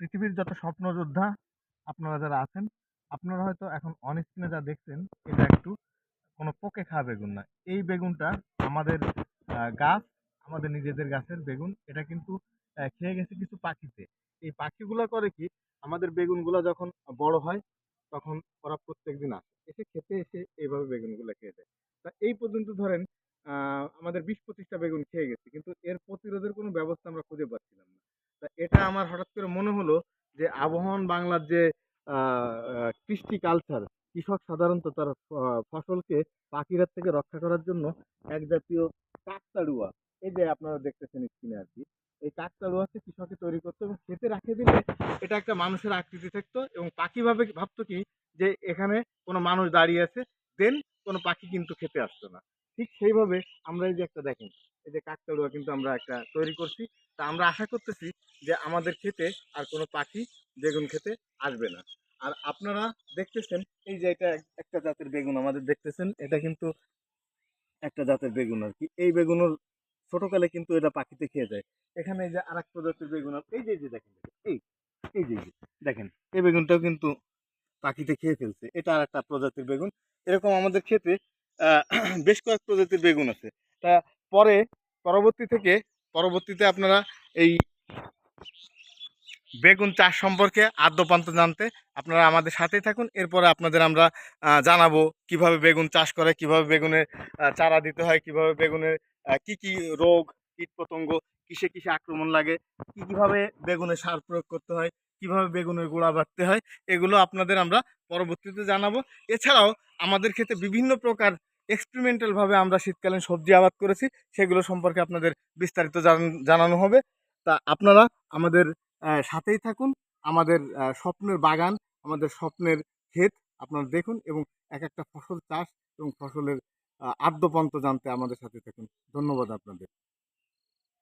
পৃথিবীর যত স্বপ্ন যোদ্ধা আপনারা যারা আছেন, আপনারা হয়তো এখন অন স্ক্রিনে যা দেখছেন, এটা একটু কোনো পোকে খাওয়া বেগুন না। এই বেগুনটা আমাদের গাছ, আমাদের নিজেদের গাছের বেগুন, এটা কিন্তু খেয়ে গেছে কিছু পাখিতে। এই পাখিগুলো করে কি, আমাদের বেগুনগুলো যখন বড় হয়, তখন ওরা প্রত্যেকদিন আসে, এসে খেতে এসে এইভাবে বেগুনগুলো খেয়ে যায়। তা এই পর্যন্ত ধরেন আমাদের বিশ পঁচিশটা বেগুন খেয়ে গেছে, কিন্তু এর প্রতিরোধের কোনো ব্যবস্থা আমরা খুঁজে পাচ্ছি না। এটা আমার হঠাৎ করে মনে হলো যে আবহমান বাংলার যে কৃষ্টি কালচার কৃষক সাধারণত তার ফসলকে পাখিরার থেকে রক্ষা করার জন্য এক জাতীয় কাকতাড়ুয়া, এই যে আপনারা দেখতেছেন স্ক্রিনে আর কি, এই কাকতাড়ুয়াকে কৃষকে তৈরি করতো এবং খেতে রাখে দিলে এটা একটা মানুষের আকৃতি থাকতো এবং পাখি ভাবে ভাবতো কি যে, এখানে কোনো মানুষ দাঁড়িয়ে আছে দেন কোনো পাখি কিন্তু খেতে আসতো না। ঠিক সেইভাবে আমরা এই যে একটা দেখেন এই যে কাকতাড়ুয়া কিন্তু আমরা একটা তৈরি করছি। তা আমরা আশা করতেছি যে আমাদের খেতে আর কোনো পাখি বেগুন খেতে আসবে না। আর আপনারা দেখতেছেন এই যে এটা একটা জাতের বেগুন আমাদের দেখতেছেন এটা কিন্তু একটা জাতের বেগুন আর কি। এই বেগুনের ছোটকালে কিন্তু এটা পাখিতে খেয়ে যায়। এখানে এই যে আর এক প্রজাতির বেগুন আর- এই যে দেখেন এই এই যে, দেখেন এই বেগুনটাও কিন্তু পাখিতে খেয়ে ফেলছে। এটা আর একটা প্রজাতির বেগুন। এরকম আমাদের ক্ষেতে বেশ কয়েক প্রজাতির বেগুন আছে। তা পরে, পরবর্তী থেকে, পরবর্তীতে আপনারা এই বেগুন চাষ সম্পর্কে আদ্যপান্ত জানতে আপনারা আমাদের সাথেই থাকুন। এরপরে আপনাদের আমরা জানাব কীভাবে বেগুন চাষ করে, কীভাবে বেগুনের চারা দিতে হয়, কীভাবে বেগুনের কি কি রোগ কীট পতঙ্গ কিসে কিসে আক্রমণ লাগে, কি কীভাবে বেগুনে সার প্রয়োগ করতে হয়, কীভাবে বেগুনের গোড়া বাঁধতে হয়, এগুলো আপনাদের আমরা পরবর্তীতে জানাব। এছাড়াও আমাদের ক্ষেত্রে বিভিন্ন প্রকার এক্সপেরিমেন্টাল ভাবে আমরা শীতকালীন সবজি আবাদ করেছি, সেগুলো সম্পর্কে আপনাদের বিস্তারিত জানানো হবে। তা আপনারা আমাদের সাথেই থাকুন। আমাদের স্বপ্নের বাগান, আমাদের স্বপ্নের ক্ষেত আপনারা দেখুন এবং এক একটা ফসল চাষ এবং ফসলের আদ্যপন্ত জানতে আমাদের সাথে থাকুন। ধন্যবাদ আপনাদের।